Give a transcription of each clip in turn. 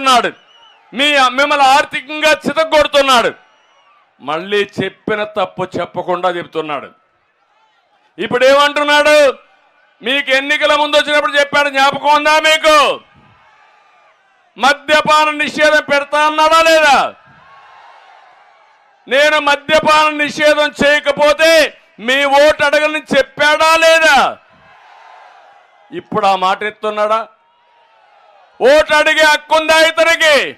అంటున్నాడు మీ మిమ్మల్ని ఆర్థికంగా చితగొడుతున్నాడు మళ్ళీ చెప్పిన తప్పు చెప్పకుండా చెప్తున్నాడు ఇప్పుడు ఏమంటున్నాడు మీకు ఎన్నికల ముందు వచ్చినప్పుడు చెప్పాడు జ్ఞాపకం ఉందా మీకు? మద్యపాన నిషేధం పెడతా అన్నాడా లేదా? నేను మద్యపాన నిషేధం చేయకపోతే మీ ఓటు అడగని చెప్పాడా లేదా? ఇప్పుడు ఆ మాట ఎత్తున్నాడా? ఓటు అడిగే హక్కుందా ఇతనికి?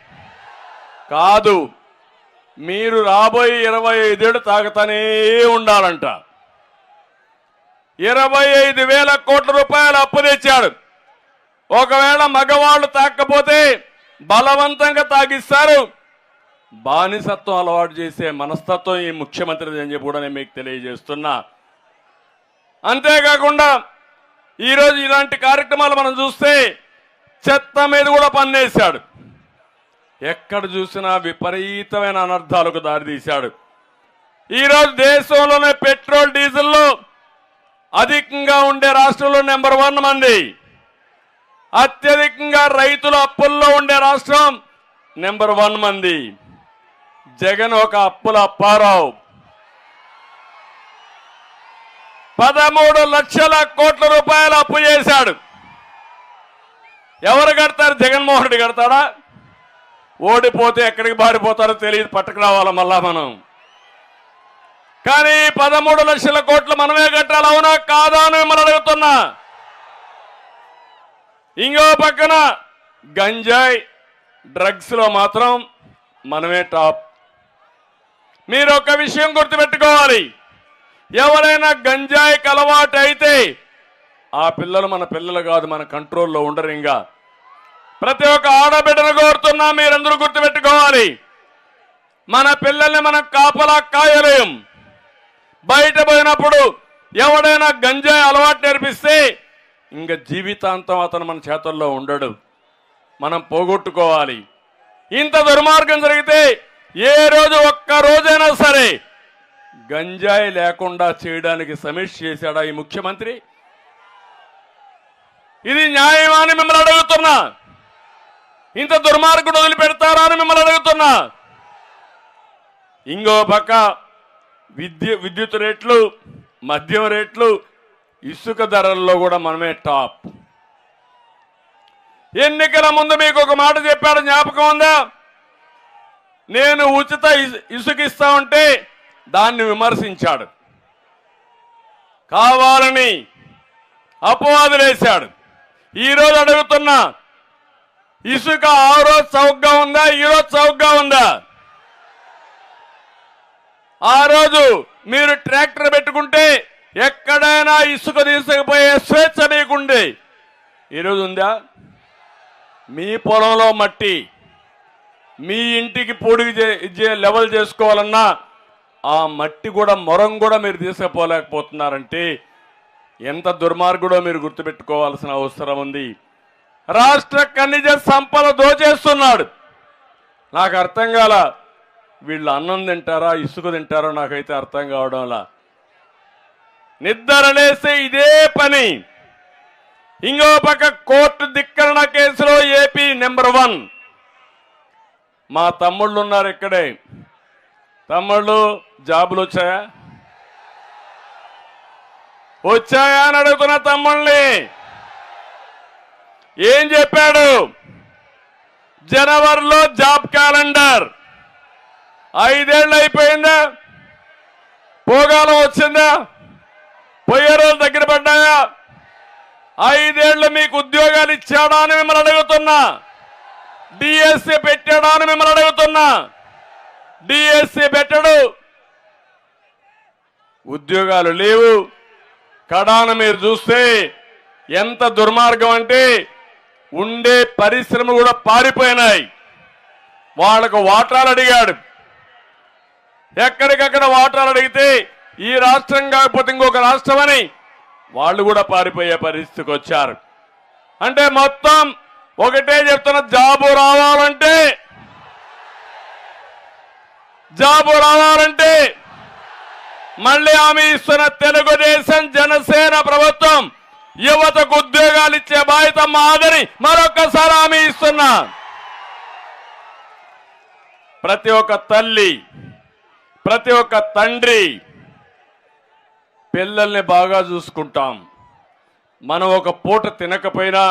కాదు. మీరు రాబోయే ఇరవై ఐదేళ్ళు తాగుతానే ఉండాలంట. ఇరవై ఐదు వేల కోట్ల రూపాయలు అప్పు తెచ్చాడు. ఒకవేళ మగవాళ్ళు తాకపోతే బలవంతంగా తాగిస్తారు. బానిసత్వం అలవాటు చేసే మనస్తత్వం ఈ ముఖ్యమంత్రి అని చెప్పి కూడా నేను మీకు తెలియజేస్తున్నా. అంతేకాకుండా ఈరోజు ఇలాంటి కార్యక్రమాలు మనం చూస్తే చెత్త మీద కూడా పన్నేశాడు. ఎక్కడ చూసినా విపరీతమైన అనర్థాలకు దారితీశాడు ఈరోజు దేశంలోనే పెట్రోల్ డీజిల్లో అధికంగా ఉండే రాష్ట్రంలో నెంబర్ వన్ మంది. అత్యధికంగా రైతుల అప్పుల్లో ఉండే రాష్ట్రం నెంబర్ వన్ మంది. జగన్ ఒక అప్పుల అప్పారావు. పదమూడు లక్షల కోట్ల రూపాయలు అప్పు చేశాడు. ఎవరు కడతారు? జగన్మోహన్ రెడ్డి కడతాడా? ఓడిపోతే ఎక్కడికి బారిపోతారో తెలియదు పట్టుకురావాలి మళ్ళా మనం. కానీ పదమూడు లక్షల కోట్లు మనమే కట్టాలి అవునా కాదా అని మిమ్మల్ని అడుగుతున్నా. ఇంకో పక్కన గంజాయి డ్రగ్స్లో మాత్రం మనమే టాప్. మీరు ఒక విషయం గుర్తుపెట్టుకోవాలి. ఎవరైనా గంజాయికి అలవాటు అయితే ఆ పిల్లలు మన పిల్లలు కాదు మన కంట్రోల్లో ఉండరు ఇంకా. ప్రతి ఒక్క ఆడబిడ్డను కోరుతున్నా మీరందరూ గుర్తుపెట్టుకోవాలి. మన పిల్లల్ని మనం కాపలా కాయలేం. బయట పోయినప్పుడు ఎవడైనా గంజాయి అలవాటు నేర్పిస్తే ఇంకా జీవితాంతం అతను మన చేతుల్లో ఉండడు. మనం పోగొట్టుకోవాలి. ఇంత దుర్మార్గం జరిగితే ఏ రోజు ఒక్క రోజైనా సరే గంజాయి లేకుండా చేయడానికి సమీక్ష చేశాడా ఈ ముఖ్యమంత్రి? ఇది న్యాయమా అని మిమ్మల్ని అడుగుతున్నా. ఇంత దుర్మార్గుడు వదిలిపెడతారా అని మిమ్మల్ని అడుగుతున్నా. ఇంకో పక్క విద్య విద్యుత్ రేట్లు మద్యం రేట్లు ఇసుక ధరల్లో కూడా మనమే టాప్. ఎన్నికల ముందు మీకు ఒక మాట చెప్పాడు జ్ఞాపకం ఉందా? నేను ఉచిత ఇసు- ఇసుక ఇస్తా ఉంటే దాన్ని విమర్శించాడు. కావాలని అపవాదులేశాడు. ఈరోజు అడుగుతున్నా ఇసుక ఆ రోజు చౌకగా ఉందా ఈరోజు చౌక్గా చౌకగా ఉందా? ఆ రోజు మీరు ట్రాక్టర్ పెట్టుకుంటే ఎక్కడైనా ఇసుక తీసుకుపోయే స్వేచ్ఛ మీకుండే. ఈరోజు ఉందా? మీ పొలంలో మట్టి మీ ఇంటికి పొడిగి చే- లెవెల్ చేసుకోవాలన్నా ఆ మట్టి కూడా మొరం కూడా మీరు తీసుకుపోలేకపోతున్నారంటే ఎంత దుర్మార్గుడో మీరు గుర్తుపెట్టుకోవాల్సిన అవసరం ఉంది. రాష్ట్ర ఖనిజ సంపద దోచేస్తున్నాడు. నాకు అర్థం కాల వీళ్ళు అన్నం తింటారా ఇసుక తింటారో నాకైతే అర్థం కావడంలా నిద్రలేసే ఇదే పని. ఇంకో పక్క కోర్టు ధిక్కరణ కేసులో ఏపీ నెంబర్ వన్. మా తమ్ముళ్ళు ఉన్నారు ఇక్కడే. తమ్ముళ్ళు జాబులు వచ్చాయా? వచ్చాయా అని అడుగుతున్న తమ్ముళ్ళని ఏం చెప్పాడు? జనవరిలో జాబ్ క్యాలెండర్. ఐదేళ్ళు అయిపోయిందా? పోగాలం వచ్చిందా? పోయే రోజులు దగ్గర పడ్డాయా? ఐదేళ్ళు మీకు ఉద్యోగాలు ఇచ్చాడా అని మిమ్మల్ని అడుగుతున్నా. డిఎస్సి పెట్టాడా అని మిమ్మల్ని అడుగుతున్నా. డిఎస్సి పెట్టడు. ఉద్యోగాలు లేవు. కడాన మీరు చూస్తే ఎంత దుర్మార్గం అంటే ఉండే పరిశ్రమ కూడా పారిపోయినాయి. వాళ్ళకు వాటాలు అడిగాడు. ఎక్కడికక్కడ వాటాలు అడిగితే ఈ రాష్ట్రం కాకపోతే ఇంకొక రాష్ట్రం అని వాళ్ళు కూడా పారిపోయే పరిస్థితికి వచ్చారు. అంటే మొత్తం ఒకటే చెప్తున్న జాబు రావాలంటే జాబు రావాలంటే మళ్ళీ ఆమె ఇస్తున్న తెలుగుదేశం జనసేన ప్రభుత్వం యువతకు ఉద్యోగాలు ఇచ్చే బాధ్యత మాదని మరొక్కసారి హామీ ఇస్తున్నా. ప్రతి ఒక్క తల్లి ప్రతి ఒక్క తండ్రి పిల్లల్ని బాగా చూసుకుంటాం. మనం ఒక పూట తినకపోయినా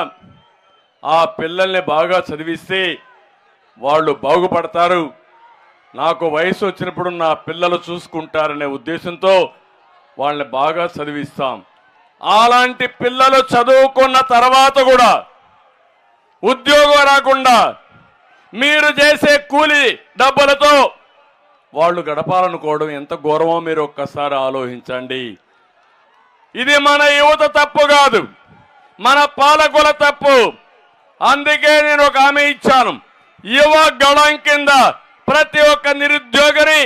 ఆ పిల్లల్ని బాగా చదివిస్తే వాళ్ళు బాగుపడతారు. నాకు వయసు వచ్చినప్పుడు నా పిల్లలు చూసుకుంటారనే ఉద్దేశంతో వాళ్ళని బాగా చదివిస్తాం. అలాంటి పిల్లలు చదువుకున్న తర్వాత కూడా ఉద్యోగం రాకుండా మీరు చేసే కూలి డబ్బులతో వాళ్ళు గడపాలనుకోవడం ఎంత గౌరవం మీరు ఒక్కసారి ఆలోచించండి. ఇది మన యువత తప్పు కాదు. మన పాలకుల తప్పు. అందుకే నేను ఒక హామీ ఇచ్చాను. యువ గళం కింద ప్రతి ఒక్క నిరుద్యోగిని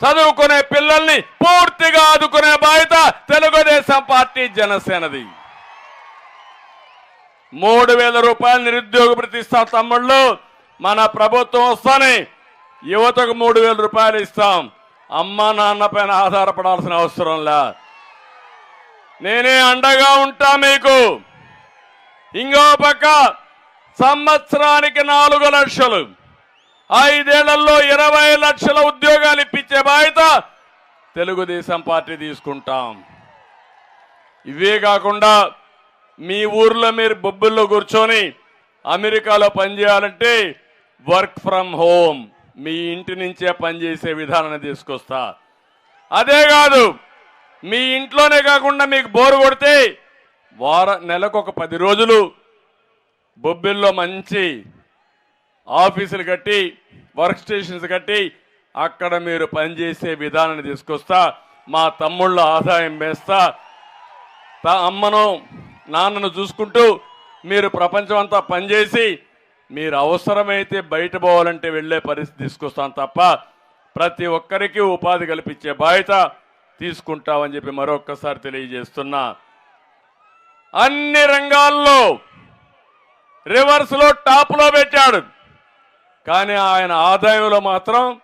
చదువుకునే పిల్లల్ని పూర్తిగా ఆదుకునే బాధ్యత తెలుగుదేశం పార్టీ జనసేనది. మూడు వేల రూపాయలు నిరుద్యోగ ప్రతిస్తాం తమ్ముళ్ళు. మన ప్రభుత్వం వస్తానే యువతకు మూడు వేల రూపాయలు ఇస్తాం. అమ్మ నాన్న పైన ఆధారపడాల్సిన అవసరం లే. నేనే అండగా ఉంటా మీకు. ఇంకో పక్క సంవత్సరానికి నాలుగు లక్షలు. ఐదేళ్ళలో ఇరవై లక్షల ఉద్యోగాలు ఇప్పించే బాధ్యత తెలుగుదేశం పార్టీ తీసుకుంటాం. ఇవే కాకుండా మీ ఊర్లో మీరు బొబ్బుల్లో కూర్చొని అమెరికాలో పనిచేయాలంటే వర్క్ ఫ్రమ్ హోమ్ మీ ఇంటి నుంచే పనిచేసే విధానాన్ని తీసుకొస్తా. అదే కాదు మీ ఇంట్లోనే కాకుండా మీకు బోరు కొడితే వార నెలకు ఒక పది రోజులు బొబ్బిల్లో మంచి ఆఫీసులు కట్టి వర్క్ స్టేషన్స్ కట్టి అక్కడ మీరు పనిచేసే విధానాన్ని తీసుకొస్తా మా తమ్ముళ్ళ ఆదాయం వేస్తా. తా- అమ్మను నాన్నను చూసుకుంటూ మీరు ప్రపంచం అంతా పనిచేసి మీరు అవసరమైతే బయట పోవాలంటే వెళ్ళే పరిస్థితి తీసుకొస్తాం తప్ప ప్రతి ఒక్కరికి ఉపాధి కల్పించే బాధ్యత తీసుకుంటామని చెప్పి మరొక్కసారి తెలియజేస్తున్నా. అన్ని రంగాల్లో రివర్స్లో టాప్లో పెట్టాడు. కానీ ఆయన ఆదాయంలో మాత్రం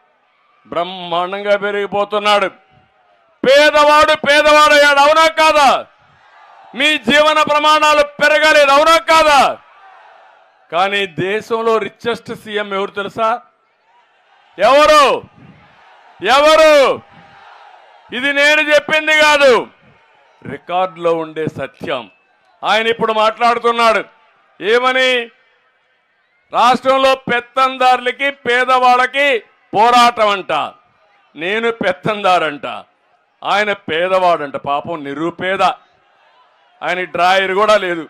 బ్రహ్మాండంగా పెరిగిపోతున్నాడు. పేదవాడు పేదవాడయ్యాడు అవునా కాదా? మీ జీవన ప్రమాణాలు పెరగలేదు అవునా కాదా? కానీ దేశంలో రిచెస్ట్ సీఎం ఎవరు తెలుసా? ఎవరు? ఎవరు? ఇది నేను చెప్పింది కాదు. రికార్డులో ఉండే సత్యం. ఆయన ఇప్పుడు మాట్లాడుతున్నాడు. ఏమని? రాష్ట్రంలో పెత్తందారులకి పేదవాళ్ళకి పోరాటం అంట నేను పెత్తందారంట. ఆయన పేదవాడంట పాపం నిరుపేద. ఆయన డ్రాయర్ కూడా లేదు.